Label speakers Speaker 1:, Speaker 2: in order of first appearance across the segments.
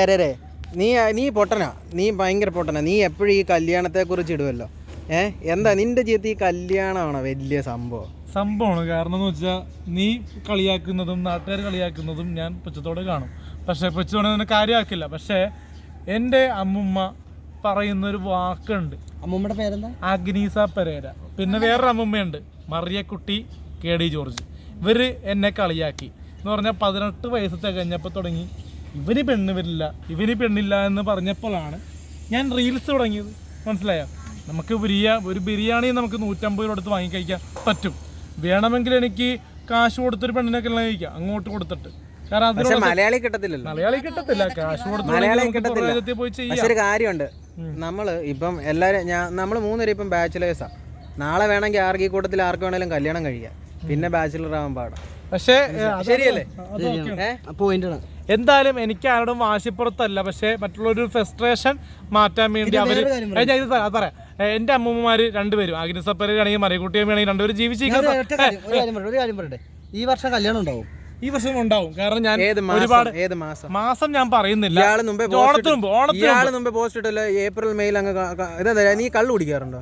Speaker 1: പെരരെ നീ നീ പൊട്ടനാ. നീ ഭയങ്കര പൊട്ടനാ. നീ എപ്പോഴും ഈ കല്യാണത്തെ കുറിച്ച് ഇടുമല്ലോ ഏ? എന്താ നിന്റെ ജീവിതത്തിൽ ഈ കല്യാണമാണോ വലിയ സംഭവം?
Speaker 2: സംഭവമാണ്. കാരണം എന്ന് വെച്ചാൽ നീ കളിയാക്കുന്നതും നാട്ടുകാർ കളിയാക്കുന്നതും ഞാൻ പുച്ചത്തോടെ കാണും. പക്ഷേ പുച്ചത്തോടെ നിന്നെ കാര്യമാക്കില്ല. പക്ഷേ എന്റെ അമ്മുമ്മ പറയുന്നൊരു വാക്കുണ്ട്.
Speaker 3: അമ്മുമ്മയുടെ പേരെന്താ?
Speaker 2: അഗ്നീസ പെരേര. പിന്നെ വേറൊരു അമ്മുമ്മയുണ്ട്. Mariyakutty K D George. ഇവർ എന്നെ കളിയാക്കി. എന്ന് പറഞ്ഞാൽ പതിനെട്ട് വയസ്സ് തികഞ്ഞപ്പോൾ തുടങ്ങി ഇവന് പെണ്ണ് വരില്ല. ഇവന് പെണ്ണില്ല എന്ന് പറഞ്ഞപ്പോഴാണ് ഞാൻ റീൽസ് തുടങ്ങിയത്. മനസ്സിലായോ? നമുക്ക് ബിരിയാ ഒരു ബിരിയാണി നമുക്ക് നൂറ്റമ്പത് രൂപ എടുത്ത് വാങ്ങിക്കഴിക്കാൻ പറ്റും. വേണമെങ്കിൽ എനിക്ക് കാശ് കൊടുത്തൊരു പെണ്ണിനെ കല്യാണം കഴിക്കാം. അങ്ങോട്ട് കൊടുത്തിട്ട്. കാരണം
Speaker 1: മലയാളി കിട്ടത്തില്ലല്ലോ.
Speaker 2: മലയാളി കിട്ടത്തില്ല. കാശ്
Speaker 1: മലയാളി
Speaker 2: കൊടുത്ത്
Speaker 1: കിട്ടത്തില്ല.
Speaker 2: പോയി ചെയ്യാം.
Speaker 1: ഒരു കാര്യമുണ്ട്. നമ്മൾ ഇപ്പം എല്ലാരും ഞാൻ നമ്മൾ മൂന്നുപേരും ഇപ്പം ബാച്ചിലേഴ്സാ നാളെ വേണമെങ്കിൽ ആർക്ക് ഈ കൂട്ടത്തിൽ ആർക്ക് വേണേലും കല്യാണം കഴിക്കാം. പിന്നെ ബാച്ചിലർ ആവാൻ പാടാം.
Speaker 2: പക്ഷേ
Speaker 1: ശരിയല്ലേ? പോയിന്റ്.
Speaker 3: പോയിന്റാണ്.
Speaker 2: എന്തായാലും എനിക്ക് ആരോടും വാശിപ്പുറത്തല്ല പക്ഷേ മറ്റുള്ളൊരു ഫ്രസ്ട്രേഷൻ മാറ്റാൻ വേണ്ടി ഏ, ഞാൻ ഇത് പറയാം, അത് പറയാം. ഏ, എന്റെ അമ്മൂമ്മമാര് രണ്ടുപേരും അഗ്നിസപ്പരാണെങ്കിൽ ആണെങ്കിൽ രണ്ടുപേരും
Speaker 3: ഒരു
Speaker 2: രണ്ടുപേരും
Speaker 3: ഒറ്റ ഒരു കാര്യം പറയട്ടെ ഒരു കാര്യം പറയട്ടെ. ഈ വർഷം കല്യാണം ഉണ്ടാവും.
Speaker 2: ഈ വർഷം ഉണ്ടാവും. കാരണം ഞാൻ ഒരുപാട്
Speaker 1: മാസം? ഏത് മാസം?
Speaker 2: മാസം ഞാൻ പറയുന്നില്ല.
Speaker 1: മുമ്പേ
Speaker 2: ഓണത്തിന് മുമ്പ്
Speaker 1: പോസ്റ്റ് ഇട്ടല്ലോ ഏപ്രിൽ മെയിൽ അങ്ങ് നീ കള്ളു കുടിക്കാറുണ്ടോ?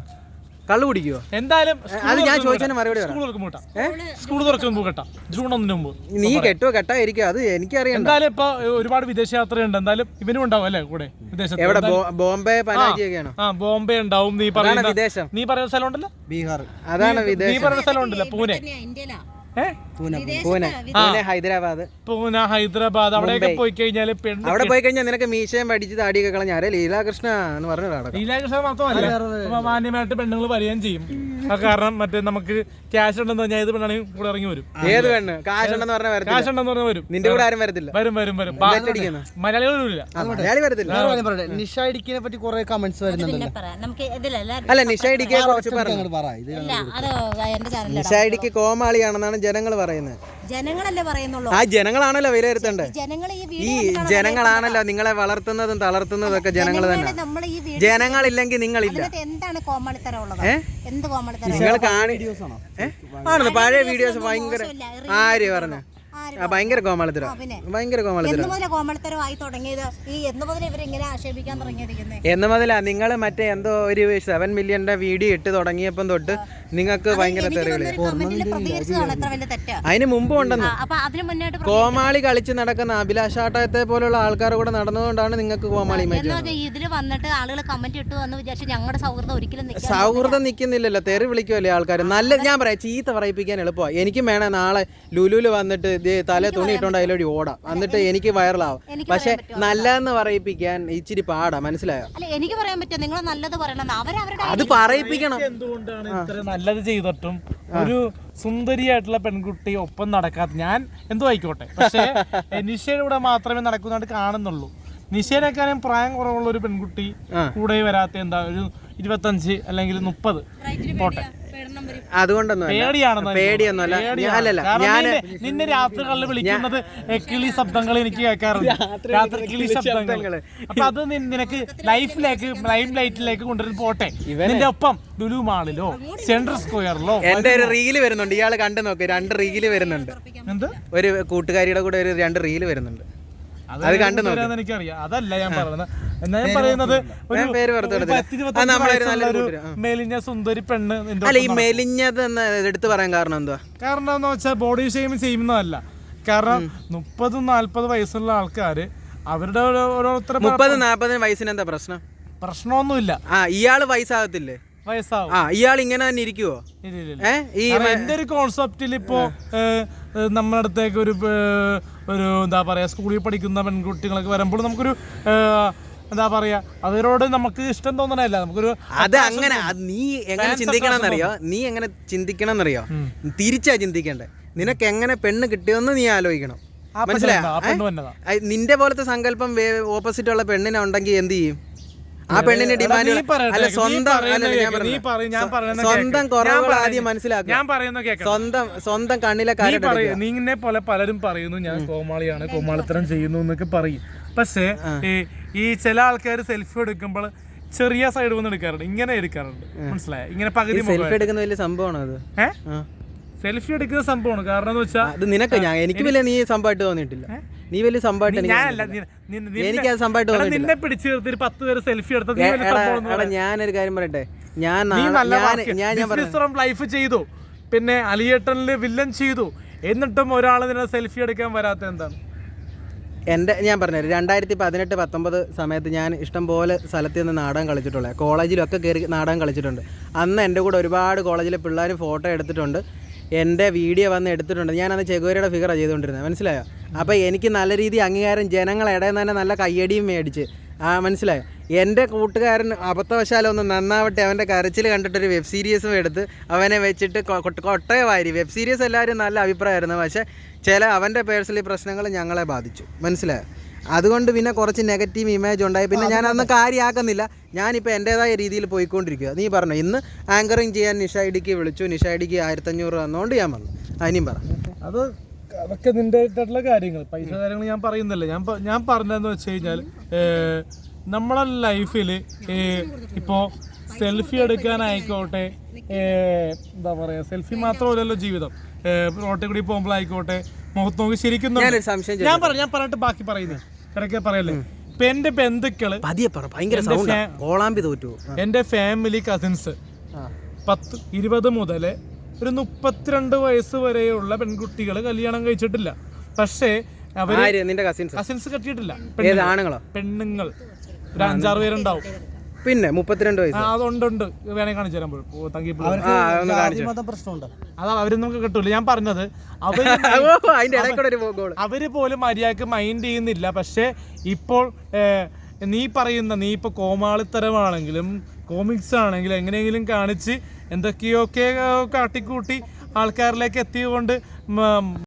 Speaker 1: കള്ളു കുടിക്കുവോ?
Speaker 2: എന്തായാലും
Speaker 1: അത് ഞാൻ ചോദിച്ചതിന് മറുപടി
Speaker 2: സ്കൂൾ തുറക്കും സ്കൂൾ തുറക്കും കേട്ടാ. ജൂൺ ഒന്നിന് മുമ്പ്.
Speaker 1: നീ കെട്ടോ കെട്ടായിരിക്കും അത് എനിക്കറിയാം
Speaker 2: എന്തായാലും ഇപ്പൊ ഒരുപാട് വിദേശ യാത്രയുണ്ട് എന്തായാലും ഇവനും ഉണ്ടാവും അല്ലേ കൂടെ വിദേശത്ത്?
Speaker 1: എവിടെ? ബോംബെ പനാജിയൊക്കെയാണോ?
Speaker 2: ആ ബോംബെ ഉണ്ടാവും നീ പറയുന്ന
Speaker 1: വിദേശം.
Speaker 2: നീ പറയുന്ന സ്ഥലം ഉണ്ടല്ലോ
Speaker 3: ബീഹാർ.
Speaker 1: അതാണ്
Speaker 2: നീ
Speaker 1: വിദേശം.
Speaker 2: പറയുന്ന സ്ഥലം ഉണ്ടല്ലോ പൂനെ
Speaker 1: ഹൈദരാബാദ്.
Speaker 2: പൂന ഹൈദരാബാദ്. അവിടെയൊക്കെ പോയി കഴിഞ്ഞാൽ പെണ്ണ്
Speaker 1: അവിടെ പോയി കഴിഞ്ഞാൽ നിനക്ക് മീശയും പഠിച്ച് താടിയൊക്കെ കളഞ്ഞ. ആരെ? ലീലാകൃഷ്ണ എന്ന് പറഞ്ഞ
Speaker 2: ലീലാകൃഷ്ണ മാത്രമല്ല. മാന്യമായിട്ട് പെണ്ണുങ്ങൾ വരികയും ചെയ്യും. കാരണം മറ്റേ നമുക്ക് ക്യാഷ് ഉണ്ടെന്ന് പറഞ്ഞാൽ ഏത് പെണ്ണാണെങ്കിൽ കൂടെ ഇറങ്ങി വരും.
Speaker 1: ഏത് പെണ്ണ്? കാശുണ്ടെന്ന് പറഞ്ഞാൽ വരത്തില്ല.
Speaker 2: ക്യാഷ് ഉണ്ടെന്ന് പറഞ്ഞാൽ വരും.
Speaker 1: നിന്റെ കൂടെ ആരും വരത്തില്ല.
Speaker 2: വരും വരും വരും.
Speaker 1: അടിക്കുന്നു.
Speaker 2: മലയാളികളില്ല
Speaker 1: ആ, മലയാളി വരത്തില്ല.
Speaker 3: വേറെ കാര്യം പറയട്ടെ. നിഷ ഇടിക്കിനെ പറ്റി കുറെ കമന്റ്സ് വരുന്നുണ്ടല്ലോ
Speaker 4: പിന്നെ പറയാം. നമുക്ക് ഇതിലല്ല
Speaker 1: അല്ല നിഷ ഇടിക്കെ കുറച്ച് പറഞ്ഞു
Speaker 3: അങ്ങോട്ട് പറ. ഇത്
Speaker 4: ഇല്ല അത് എന്റെ ചാനലിൽ
Speaker 1: നിഷ ഇടിക്ക് കോമാളിയാണെന്നാണ് ജനങ്ങൾ പറയുന്നത്.
Speaker 4: ജനങ്ങളല്ലേ പറയുന്നുള്ളൂ.
Speaker 1: ആ ജനങ്ങളാണല്ലോ വിലയിരുത്തേണ്ടത്
Speaker 4: ജനങ്ങൾ ഈ
Speaker 1: ജനങ്ങളാണല്ലോ നിങ്ങളെ വളർത്തുന്നതും തളർത്തുന്നതും ഒക്കെ ജനങ്ങൾ തന്നെ ജനങ്ങളില്ലെങ്കിൽ നിങ്ങളില്ല.
Speaker 4: എന്താണ് കോമാളിത്തരം ഉള്ളത്? എന്ത് കോമാളിത്തരം?
Speaker 1: നിങ്ങൾ കാണി
Speaker 3: വീഡിയോസ് ആണോ
Speaker 1: ഏ? ആണെന്ന് പഴയ വീഡിയോസ് ഭയങ്കര ആര് പറഞ്ഞു. ഭയങ്കര കോമാളിത്തരം?
Speaker 4: പിന്നെ
Speaker 1: ഭയങ്കര കോമാളിത്തരം?
Speaker 4: എന്ന് മുതൽ കോമാളിത്തരം ആയി തുടങ്ങിയത് ഈ എന്ന് മുതൽ ഇവരിങ്ങനെ ആക്ഷേപിക്കാൻ തുടങ്ങിയിരിക്കുന്നത്
Speaker 1: എന്ന് മുതലാ നിങ്ങൾ മറ്റേ എന്തോ ഒരു സെവൻ മില്യന്റെ വീഡിയോ ഇട്ട് തുടങ്ങിയപ്പം തൊട്ട് നിങ്ങൾക്ക് ഭയങ്കര തെറിവിളി
Speaker 4: കമന്റിൽ പ്രതികരിച്ചതാണ് എത്ര വലിയ തെറ്റാ.
Speaker 1: അതിന് മുമ്പ് ഉണ്ടെന്ന്. കോമാളി കളിച്ച് നടക്കുന്ന അഭിലാഷാട്ടത്തെ പോലുള്ള ആൾക്കാർ കൂടെ നടന്നതുകൊണ്ടാണ് നിങ്ങൾക്ക് കോമാളി
Speaker 4: ഇതിൽ വന്നിട്ട് ആളുകൾ കമന്റ് ഇട്ടു എന്ന് വിചാരിച്ചു ഞങ്ങളുടെ സൗഹൃദം ഒരിക്കലും
Speaker 1: സൗഹൃദം നിൽക്കുന്നില്ലല്ലോ. തെറി വിളിക്കുമല്ലേ ആൾക്കാർ നല്ല ഞാൻ പറയാം ചീത്ത പറയിപ്പിക്കാൻ എളുപ്പമാണ് എനിക്കും വേണേ നാളെ ലുലുൽ വന്നിട്ട് തലേ തുണി ഇട്ടോണ്ട് അതിലൂടെ ഓടാം. എന്നിട്ട് എനിക്ക് വൈറലാവും പക്ഷെ നല്ലതെന്ന് പറയിപ്പിക്കാൻ ഇച്ചിരി പാടാ. മനസ്സിലായോ?
Speaker 4: അല്ല എനിക്ക് പറയാൻ പറ്റും നിങ്ങൾ നല്ലത് പറയണം. അവരവരുടെ
Speaker 1: അത് പറയിപ്പിക്കണം.
Speaker 2: എന്തുകൊണ്ടാണ് ഇത്ര നല്ലത് ചെയ്തിട്ടും ഒരു സുന്ദരിയായിട്ടുള്ള പെൺകുട്ടി ഒപ്പം നടക്കാത്ത ഞാൻ എന്തോ ആയിക്കോട്ടെ. പക്ഷേ നിഷയുടെ കൂടെ മാത്രമേ നടക്കുന്നതായിട്ട് കാണുന്നുള്ളൂ. നിഷേനേക്കാളും പ്രായം കുറവുള്ള ഒരു പെൺകുട്ടി കൂടെ വരാത്ത എന്താ ഒരു ഇരുപത്തഞ്ച് അല്ലെങ്കിൽ മുപ്പത്. പോട്ടെ.
Speaker 1: അതുകൊണ്ടൊന്നും
Speaker 2: പേടിയാണെന്ന് പേടിയൊന്നും
Speaker 1: അല്ലല്ല ഞാൻ
Speaker 2: നിന്നെ- രാത്രികളിൽ വിളിക്കുന്നത് കിളി ശബ്ദങ്ങൾ എനിക്ക് കേൾക്കാറുണ്ട്. രാത്രി കിളി ശബ്ദങ്ങൾ. അപ്പൊ അത് നിനക്ക് ലൈഫിലേക്ക് ലൈം ലൈറ്റിലേക്ക് കൊണ്ടുവരുന്ന പോട്ടെ. നിന്റെ ഒപ്പം ലുലു മാളിലോ സെൻട്രൽ സ്ക്വയറിലോ
Speaker 1: എന്റെ ഒരു റീൽ വരുന്നുണ്ട്. ഇയാൾ കണ്ടു നോക്ക് രണ്ട് റീൽ വരുന്നുണ്ട്.
Speaker 2: എന്ത്?
Speaker 1: ഒരു കൂട്ടുകാരിയുടെ കൂടെ ഒരു രണ്ട് റീൽ വരുന്നുണ്ട്.
Speaker 2: അത്
Speaker 1: കണ്ടു
Speaker 2: എനിക്കറിയാം. അതല്ല ഞാൻ പറയുന്നത്. എന്നാ ഞാൻ പറയുന്നത് ഒരു. മെലിഞ്ഞ സുന്ദരി പെണ്ണ്
Speaker 1: അല്ല ഈ മെലിഞ്ഞത് എടുത്തു പറയാൻ കാരണം എന്താ
Speaker 2: കാരണം എന്ന് വെച്ചാൽ ബോഡി ഷെയിം ചെയ്യുന്നതല്ല. കാരണം മുപ്പതും നാല്പത് വയസ്സുള്ള ആൾക്കാര് അവരുടെ ഓരോ- ഓരോരുത്തരുടെ
Speaker 1: മുപ്പത് നാപ്പതിന് വയസ്സിന് എന്താ പ്രശ്നം?
Speaker 2: പ്രശ്നമൊന്നുമില്ല.
Speaker 1: ആ ഇയാൾ വയസ്സാകത്തില്ലേ?
Speaker 2: വയസ്സാവും.
Speaker 1: ആ ഇയാൾ ഇങ്ങനെ തന്നെ ഇരിക്കുവോ. ഈ
Speaker 2: എന്റെ ഒരു കോൺസെപ്റ്റിൽ ഇപ്പോ നമ്മുടെ അടുത്തേക്ക് ഒരു ഒരു എന്താ പറയുക സ്കൂളിൽ പഠിക്കുന്ന പെൺകുട്ടികളൊക്കെ വരുമ്പോൾ നമുക്കൊരു എന്താ പറയാ അവരോട് നമുക്ക് ഇഷ്ടം തോന്നണല്ല നമുക്കൊരു
Speaker 1: അത് അങ്ങനെ നീ എങ്ങനെ ചിന്തിക്കണമെന്നറിയോ? നീ എങ്ങനെ ചിന്തിക്കണമെന്നറിയോ? തിരിച്ചാ ചിന്തിക്കണ്ടേ. നിനക്ക് എങ്ങനെ പെണ്ണ് കിട്ടിയെന്ന് നീ ആലോചിക്കണം. മനസ്സിലായോ? നിന്റെ പോലത്തെ സങ്കല്പം ഓപ്പോസിറ്റ് ഉള്ള പെണ്ണിനെ ഉണ്ടെങ്കിൽ എന്ത് ചെയ്യും? ആ പെണ്ണിന്റെ ഡിമാൻഡ് അല്ല സ്വന്തം സ്വന്തം കുറവുകൾ ആദ്യം മനസ്സിലാക്കും
Speaker 2: ഞാൻ പറയുന്ന
Speaker 1: സ്വന്തം സ്വന്തം കണ്ണിലെ
Speaker 2: നീ
Speaker 1: കാര്യം
Speaker 2: നിന്നെ പോലെ പലരും പറയുന്നു ഞാൻ കോമാളിയാണ് കോമാളിത്തരം ചെയ്യുന്നു എന്നൊക്കെ പറയും. പക്ഷേ ഈ ചില ആൾക്കാർ സെൽഫി എടുക്കുമ്പോൾ ചെറിയ സൈഡ് വന്ന് എടുക്കാറുണ്ട് ഇങ്ങനെ എടുക്കാറുണ്ട്. മനസ്സിലായ? ഇങ്ങനെ പകുതി
Speaker 1: സെൽഫി എടുക്കുന്ന വലിയ സംഭവമാണ് അത്?
Speaker 2: സെൽഫി എടുക്കുന്ന സംഭവമാണ്. കാരണം എന്ന് വെച്ചാൽ
Speaker 1: അത് നിനക്ക് ഞാൻ എനിക്ക് വലിയ നീ സംഭവമായിട്ട് തോന്നിയിട്ടില്ല. നീ വലിയ സംഭവമായിട്ട് എനിക്ക് അത് സംഭവമായിട്ട്
Speaker 2: നിന്നെ പിടിച്ചു നിർത്തി പത്ത് പേര് സെൽഫി എടുത്തത്
Speaker 1: ഞാനൊരു കാര്യം പറയട്ടെ? ഞാൻ ഞാൻ
Speaker 2: ലൈഫ് ചെയ്തു. പിന്നെ അലിയേട്ടനിൽ വില്ലൻ ചെയ്തു. എന്നിട്ടും ഒരാൾ നിന്നെ സെൽഫി എടുക്കാൻ വരാത്ത എന്താണ്?
Speaker 1: എന്റെ ഞാൻ പറഞ്ഞു രണ്ടായിരത്തി പതിനെട്ട് പത്തൊമ്പത് സമയത്ത് ഞാൻ ഇഷ്ടംപോലെ സ്ഥലത്ത് നിന്ന് നാടകം കളിച്ചിട്ടുള്ളത് കോളേജിലൊക്കെ കയറി നാടകം കളിച്ചിട്ടുണ്ട്. അന്ന് എന്റെ കൂടെ ഒരുപാട് കോളേജിലെ പിള്ളേർ ഫോട്ടോ എടുത്തിട്ടുണ്ട്. എന്റെ വീഡിയോ വന്ന് എടുത്തിട്ടുണ്ട്. ഞാൻ അന്ന് ചെഗോരിയുടെ ഫിഗറാണ് ചെയ്തുകൊണ്ടിരുന്നത്. മനസ്സിലായോ? അപ്പോൾ എനിക്ക് നല്ല രീതി അംഗീകാരം ജനങ്ങളിടയിൽ തന്നെ നല്ല കയ്യടിയും മേടിച്ച്. ആ മനസ്സിലായോ? എന്റെ കൂട്ടുകാരൻ അബദ്ധവശാലം ഒന്ന് നന്നാവട്ടെ. അവന്റെ കരച്ചിൽ കണ്ടിട്ടൊരു വെബ് സീരീസും എടുത്ത് അവനെ വെച്ചിട്ട് കൊട്ടയ വാരി വെബ് സീരീസ് എല്ലാവരും നല്ല അഭിപ്രായമായിരുന്നു. പക്ഷേ ചില അവന്റെ പേഴ്സണലി പ്രശ്നങ്ങൾ ഞങ്ങളെ ബാധിച്ചു. മനസ്സിലായോ? അതുകൊണ്ട് പിന്നെ കുറച്ച് നെഗറ്റീവ് ഇമേജ് ഉണ്ടായി. പിന്നെ ഞാൻ അന്ന് കാര്യമാക്കുന്നില്ല ഞാനിപ്പോൾ എന്റേതായ രീതിയിൽ പോയിക്കൊണ്ടിരിക്കുക നീ പറഞ്ഞു ഇന്ന് ആങ്കറിങ് ചെയ്യാൻ നിഷ ഇടിക്ക് വിളിച്ചു. നിഷ ഇടിക്ക് ആയിരത്തഞ്ഞൂറ് തന്നുകൊണ്ട് ഞാൻ വന്നു അതിനും പറ.
Speaker 2: അത് അതൊക്കെ നിന്റെ ആയിട്ടുള്ള കാര്യങ്ങൾ. പൈസ കാര്യങ്ങൾ ഞാൻ പറയുന്നില്ല. ഞാൻ ഞാൻ പറഞ്ഞതെന്ന് വെച്ച് കഴിഞ്ഞാൽ നമ്മളെ ലൈഫിൽ ഇപ്പോൾ സെൽഫി എടുക്കാനായിക്കോട്ടെ എന്താ പറയുക സെൽഫി മാത്രമല്ലല്ലോ ജീവിതം. റോട്ടിൽ കൂടി പോകുമ്പോഴായിക്കോട്ടെ മുഖത്ത് നോക്കി ശരിക്കും
Speaker 1: ഞാനൊരു സംശയം
Speaker 2: ഞാൻ പറ ഞാൻ പറഞ്ഞിട്ട് ബാക്കി പറയുന്നത് ഇടയ്ക്ക് പറയല്ലേ? ഇപ്പൊ എന്റെ ബന്ധുക്കൾ
Speaker 1: പതിയെ പറ ഭയങ്കര
Speaker 2: എന്റെ
Speaker 1: സൗണ്ട്
Speaker 2: ഫാ-
Speaker 1: കോളാമ്പി തോറ്റു.
Speaker 2: Family cousins. പത്ത് ഇരുപത് മുതൽ ഒരു മുപ്പത്തിരണ്ട് വയസ്സ് വരെയുള്ള പെൺകുട്ടികൾ കല്യാണം കഴിച്ചിട്ടില്ല. പക്ഷേ അവർ
Speaker 1: ആര്? നിന്റെ കസിൻസ്
Speaker 2: കസിൻസ് കെട്ടിയിട്ടില്ല.
Speaker 1: ഏത് ആണുങ്ങളോ?
Speaker 2: പെണ്ണുങ്ങൾ. ഒരു അഞ്ചാറ് പേരുണ്ടാവും.
Speaker 1: പിന്നെ മുപ്പത്തിരണ്ട്
Speaker 2: ആ,
Speaker 1: വയസ്സ്
Speaker 2: അതുണ്ട് ഉണ്ട്. വേണേ കാണിച്ചു തരാൻ പോലും തങ്കി
Speaker 1: ആ, ഒന്ന്
Speaker 3: ജാതി
Speaker 1: കാണിച്ചോ.
Speaker 3: മതം പ്രശ്നമുണ്ട്?
Speaker 2: അതാ അവരൊന്നും നമുക്ക് കിട്ടൂല. ഞാൻ പറഞ്ഞത്
Speaker 1: അവർ
Speaker 2: അവർ പോലും മര്യാദയ്ക്ക് മൈൻഡ് ചെയ്യുന്നില്ല. പക്ഷെ ഇപ്പോൾ നീ പറയുന്ന നീ ഇപ്പോൾ കോമാളിത്തരമാണെങ്കിലും കോമിക്സ് ആണെങ്കിലും എങ്ങനെയെങ്കിലും കാണിച്ച് എന്തൊക്കെയൊക്കെ കാട്ടിക്കൂട്ടി ആൾക്കാരിലേക്ക് എത്തിയതുകൊണ്ട്